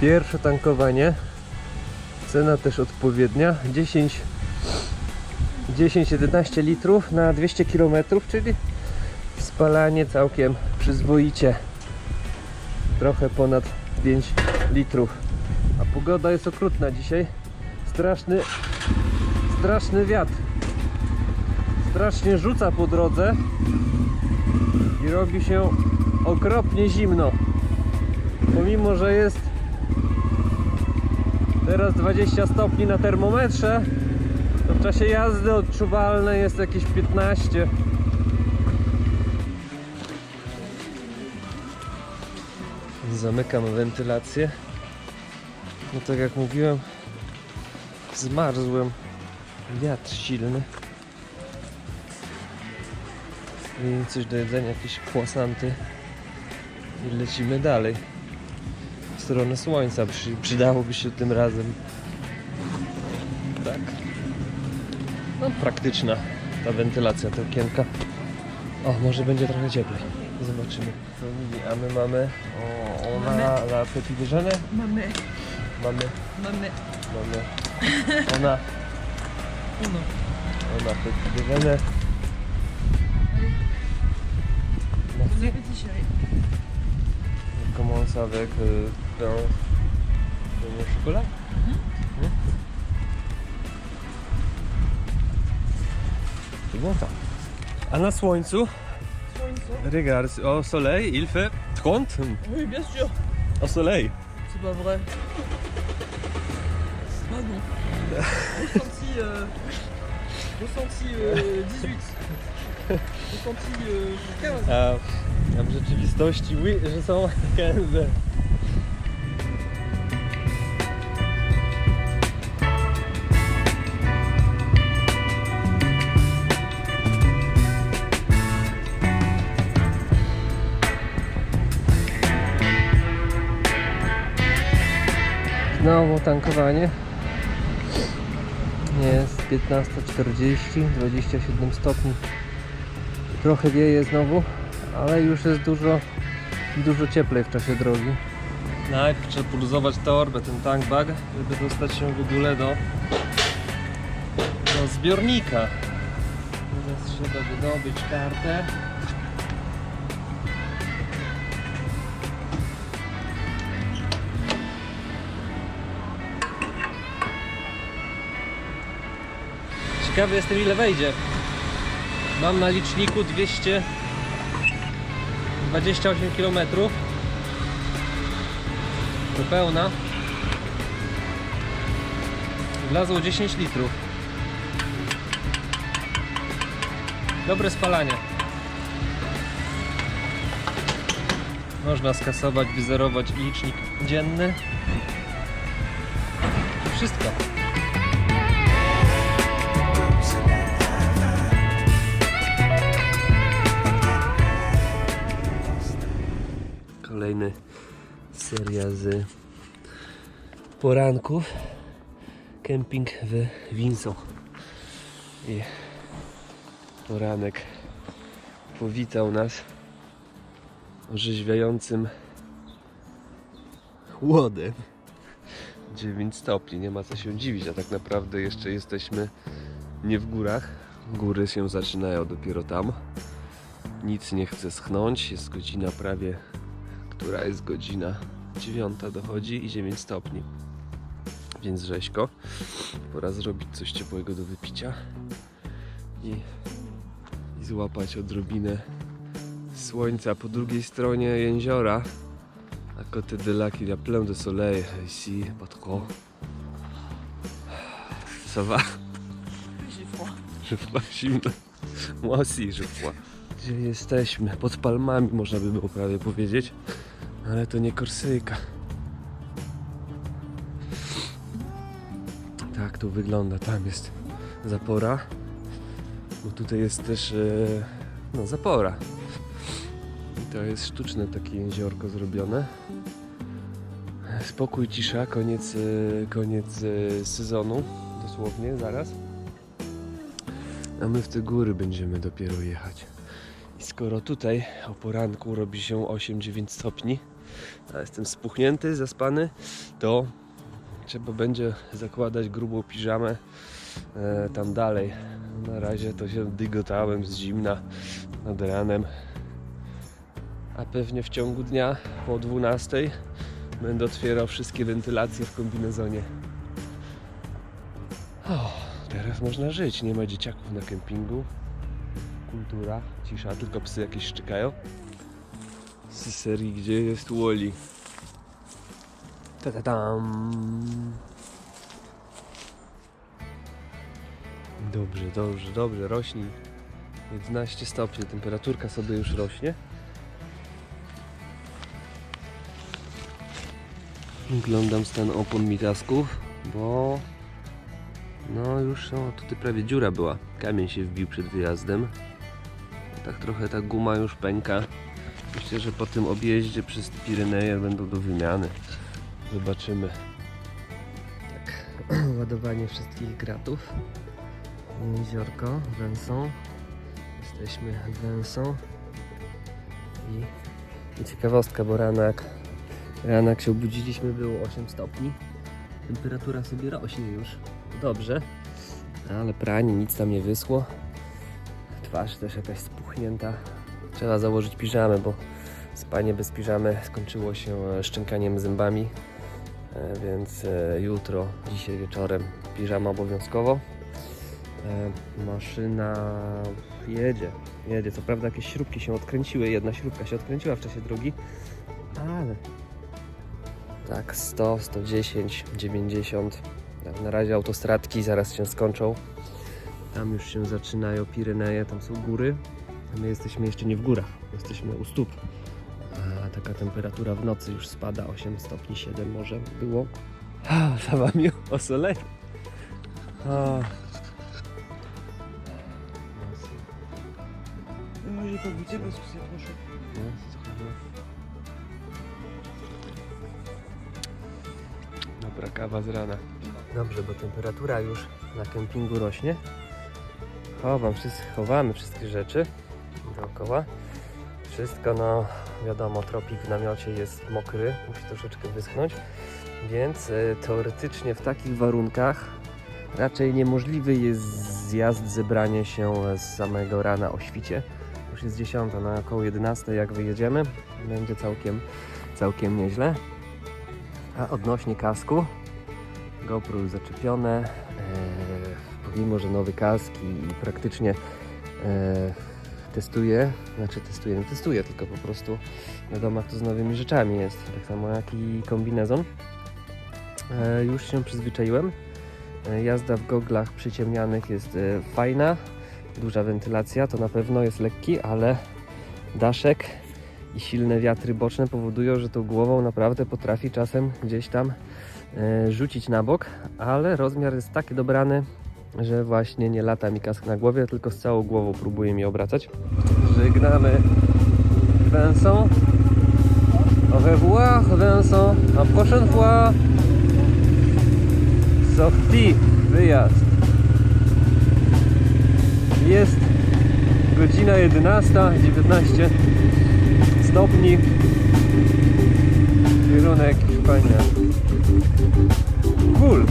Pierwsze tankowanie. Cena też odpowiednia. 10 10-11 litrów na 200 km, czyli spalanie całkiem przyzwoicie. Trochę ponad 5 litrów. A pogoda jest okrutna dzisiaj. Straszny, straszny wiatr. Strasznie rzuca po drodze i robi się okropnie zimno. Pomimo, że jest teraz 20 stopni na termometrze, to w czasie jazdy odczuwalne jest jakieś 15. Zamykam wentylację. No tak jak mówiłem, zmarzłem. Wiatr silny. I coś do jedzenia, jakieś croissanty. I lecimy dalej. Stronę słońca. Przy, przydałoby się tym razem. Tak. No praktyczna ta wentylacja, te okienka. O, może będzie trochę cieplej. Zobaczymy. No, a my mamy... O, ona Mamy. la petit déjeuner. Mamy, Mamy, mamy, mamy. Ona, uno. ona petit déjeuner. On commence avec euh, au chocolat. Hmm? C'est bon ça. A na słońcu, regarde, au soleil, il fait 30. Oui, bien sûr. Au soleil. C'est pas vrai. Ah non. Ressenti, euh, ressenti euh, 18. Ressenti euh, 15. A, w rzeczywistości, oui, że są 15. Znowu tankowanie. Jest 15.40, 27 stopni. Trochę wieje znowu, ale już jest dużo, dużo cieplej w czasie drogi. Najpierw trzeba poluzować torbę, ten tank bag, żeby dostać się w ogóle do, do zbiornika. Teraz trzeba wydobyć kartę. Ciekawy jestem ile wejdzie. Mam na liczniku 228 km pełna. Wlazło 10 litrów. Dobre spalanie. Można skasować, wyzerować licznik dzienny. Wszystko. Kolejny seria z poranków. Kemping w Winso. I poranek powitał nas orzeźwiającym chłodem. 9 stopni, nie ma co się dziwić, a tak naprawdę jeszcze jesteśmy nie w górach. Góry się zaczynają dopiero tam. Nic nie chce schnąć, jest godzina prawie która jest godzina 9 dochodzi i 9 stopni. Więc rzeźko. Pora zrobić coś ciepłego do wypicia i, i złapać odrobinę słońca po drugiej stronie jeziora. À côté de lac, il y a plein de soleil. Ici, pas trop. Ça va? J'ai froid. Że froid, zimno. Moi aussi, froid. Gdzie jesteśmy? Pod palmami można by było prawie powiedzieć. Ale to nie Korsyjka. Tak tu wygląda. Tam jest zapora. Bo tutaj jest też e, no, zapora. I to jest sztuczne takie jeziorko zrobione. Spokój, cisza, koniec, e, koniec e, sezonu. Dosłownie, zaraz. A my w te góry będziemy dopiero jechać. I Skoro tutaj o poranku robi się 8-9 stopni, a jestem spuchnięty, zaspany, to trzeba będzie zakładać grubą piżamę e, tam dalej. Na razie to się dygotałem z zimna nad ranem. A pewnie w ciągu dnia po 12 będę otwierał wszystkie wentylacje w kombinezonie. O, teraz można żyć. Nie ma dzieciaków na kempingu. Kultura, cisza, tylko psy jakieś szczekają. Z serii Gdzie jest Wally? Ta-ta-tam. Dobrze, dobrze, dobrze, rośnie. 11 stopni, temperaturka sobie już rośnie. Oglądam stan opon mitasków, bo no już no, tutaj prawie dziura była. Kamień się wbił przed wyjazdem. Tak trochę ta guma już pęka. Myślę, że po tym objeździe przez Pireneje będą do wymiany. Zobaczymy. Tak, ładowanie wszystkich gratów. Jeziorko, Węsą. Jesteśmy Węsą. I, I ciekawostka, bo rano jak, rano jak się obudziliśmy było 8 stopni. Temperatura sobie rośnie już. Dobrze. Ale pranie, nic tam nie wyschło. Twarz też jakaś spuchnięta. Trzeba założyć piżamę, bo spanie bez piżamy skończyło się e, szczękaniem zębami. E, Więc e, jutro, dzisiaj wieczorem piżama obowiązkowo. Maszyna jedzie, jedzie. Co prawda jakieś śrubki się odkręciły, jedna śrubka się odkręciła w czasie drogi, ale tak 100, 110, 90. Tak, Na razie autostradki zaraz się skończą. Tam już się zaczynają Pireneje, tam są góry. My jesteśmy jeszcze nie w górach, jesteśmy u stóp. A taka temperatura w nocy już spada, 8 stopni 7 może było. A, za wami que c'est trop chaud. No, słuchamy. Dobra, kawa z rana. Dobrze, bo temperatura już na kempingu rośnie. Chowam wszystko, chowamy wszystkie rzeczy dookoła. Wszystko, no wiadomo, tropik w namiocie jest mokry, musi troszeczkę wyschnąć, więc e, teoretycznie w takich warunkach raczej niemożliwy jest zjazd, zebranie się z samego rana o świcie. Już jest 10, na około 11 jak wyjedziemy, będzie całkiem, całkiem nieźle. A odnośnie kasku, GoPro już zaczepione, e, pomimo, że nowy kask i, praktycznie e, testuję, znaczy testuję, nie testuję, tylko po prostu wiadomo jak to z nowymi rzeczami jest, tak samo jak i kombinezon. E, już się przyzwyczaiłem. E, jazda w goglach przyciemnianych jest e, fajna, duża wentylacja, to na pewno jest lekki, ale daszek i silne wiatry boczne powodują, że tą głową naprawdę potrafi czasem gdzieś tam rzucić na bok, ale rozmiar jest tak dobrany, że właśnie nie lata mi kask na głowie, tylko z całą głową próbuje mi obracać. Żegnamy Vincent. Au revoir Vincent. A prochaine fois. Sortie, wyjazd. Jest godzina 11, 19 stopni. Kierunek Hiszpania. Cool.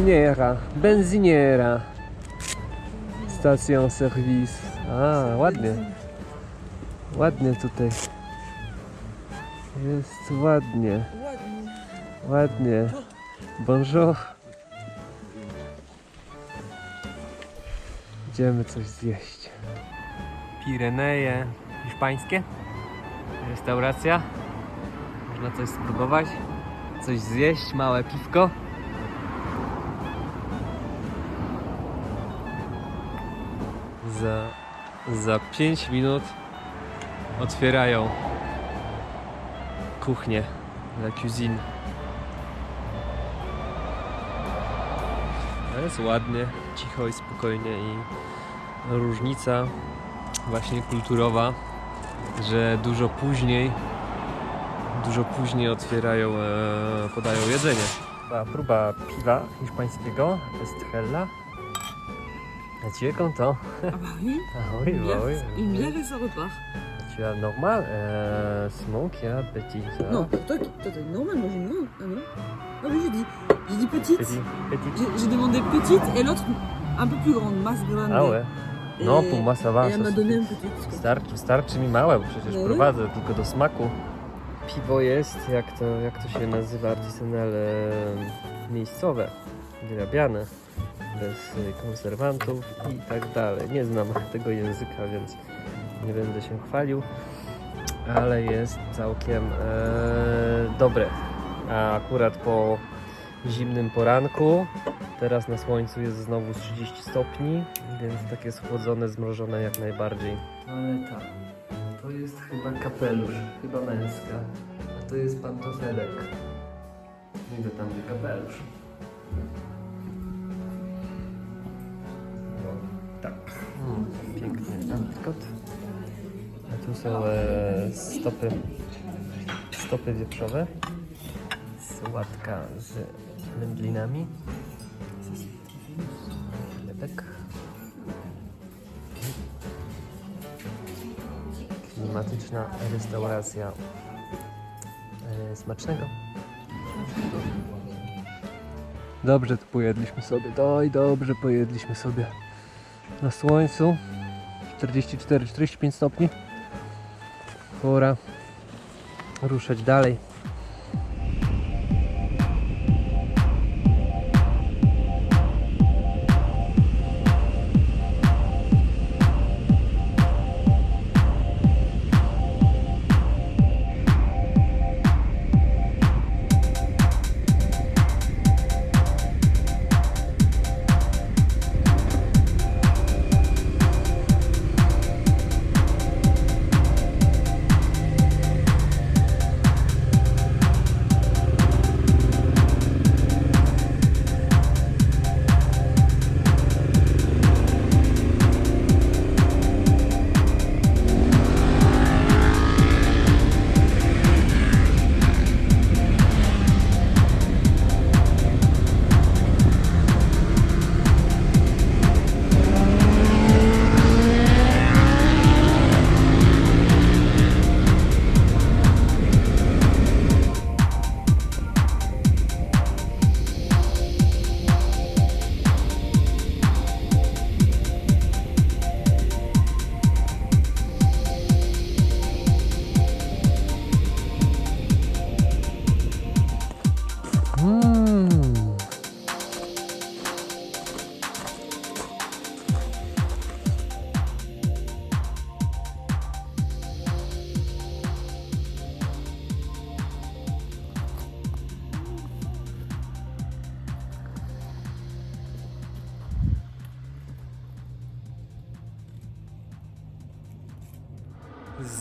Benziniera, benziniera. Stacja serwis. A, ładnie. Ładnie tutaj. Jest Ładnie. ładnie. Bonjour. Idziemy coś zjeść. Pireneje hiszpańskie. Restauracja. Można coś spróbować. Coś zjeść, małe piwko. Za, za 5 minut otwierają kuchnię, la cuisine. Ale Jest ładnie, cicho i spokojnie i różnica właśnie kulturowa, że dużo później dużo później otwierają, e, podają jedzenie. Próba piwa hiszpańskiego, Estrella. Tu es content Ah bah oui. Ah oui, bah oui. une bière et ça repart. Tu as normal, euh, Simon qui a petit. ça Non, toi, toi t'as une normale, moi j'ai une. Ah non Ah oui, j'ai dit. J'ai dit petite. Petit, petit. J'ai demandé petite et l'autre un peu plus grande, masse grande. Ah ouais. No, Et- pour moi ça va. Et une petite. Starczy, starczy mi małe, bo przecież No. prowadzę tylko do smaku. Piwo jest, jak to, jak to się nazywa, artysanale miejscowe, wyrabiane, bez y, konserwantów i tak dalej. Nie znam tego języka, więc nie będę się chwalił, ale jest całkiem e, dobre. A akurat po zimnym poranku, teraz na słońcu jest znowu z 30 stopni, więc takie schłodzone, zmrożone jak najbardziej. Toaleta. To jest chyba kapelusz, chyba męska. A to jest pantofelek. Idę tam, gdzie kapelusz. Tak. Mm, piękny antrykot. A tu są e, stopy, stopy wieprzowe. Sałatka z wędlinami. Chlebek. klimatyczna restauracja. E, smacznego. Dobrze tu pojedliśmy sobie. Doj, dobrze pojedliśmy sobie. Na słońcu. 44-45 stopni. Pora ruszać dalej.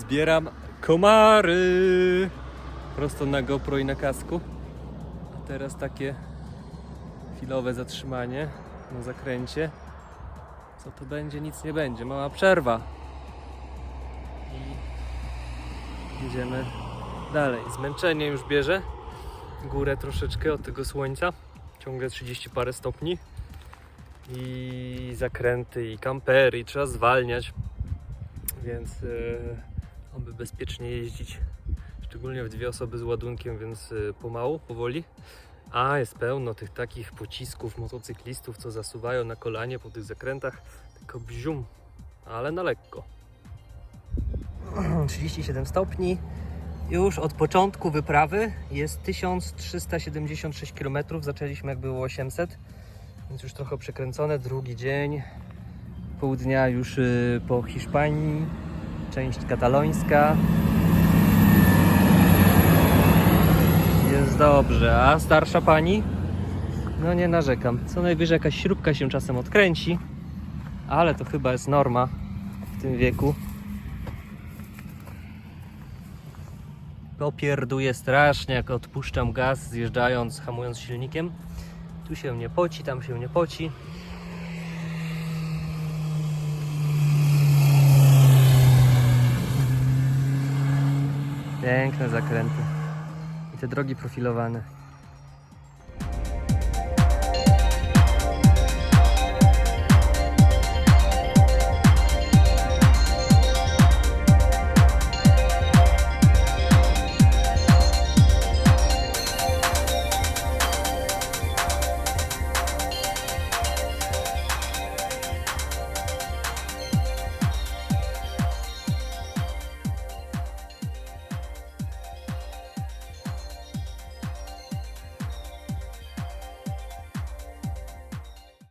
Zbieram komary prosto na GoPro i na kasku. A teraz takie chwilowe zatrzymanie na zakręcie. Co to będzie? Nic nie będzie. Mała przerwa. I jedziemy dalej. Zmęczenie już bierze. Górę troszeczkę od tego słońca. Ciągle 30 parę stopni. I zakręty, i kampery, i trzeba zwalniać. Więc e, oby bezpiecznie jeździć. Szczególnie w dwie osoby z ładunkiem, więc e, pomału, powoli A jest pełno tych takich pocisków motocyklistów, co zasuwają na kolanie po tych zakrętach. Tylko bzium, ale na lekko. 37 stopni. Już od początku wyprawy jest 1376 km. Zaczęliśmy jak było 800, więc już trochę przekręcone. Drugi dzień, pół dnia już y, po Hiszpanii, część katalońska. Jest dobrze, a starsza pani? No nie narzekam. Co najwyżej jakaś śrubka się czasem odkręci, ale to chyba jest norma w tym wieku. Popierduje strasznie, jak odpuszczam gaz, zjeżdżając, hamując silnikiem. Tu się nie poci, tam się nie poci. Piękne zakręty. I te drogi profilowane.